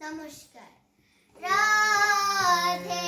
নমস্কার। রাধে।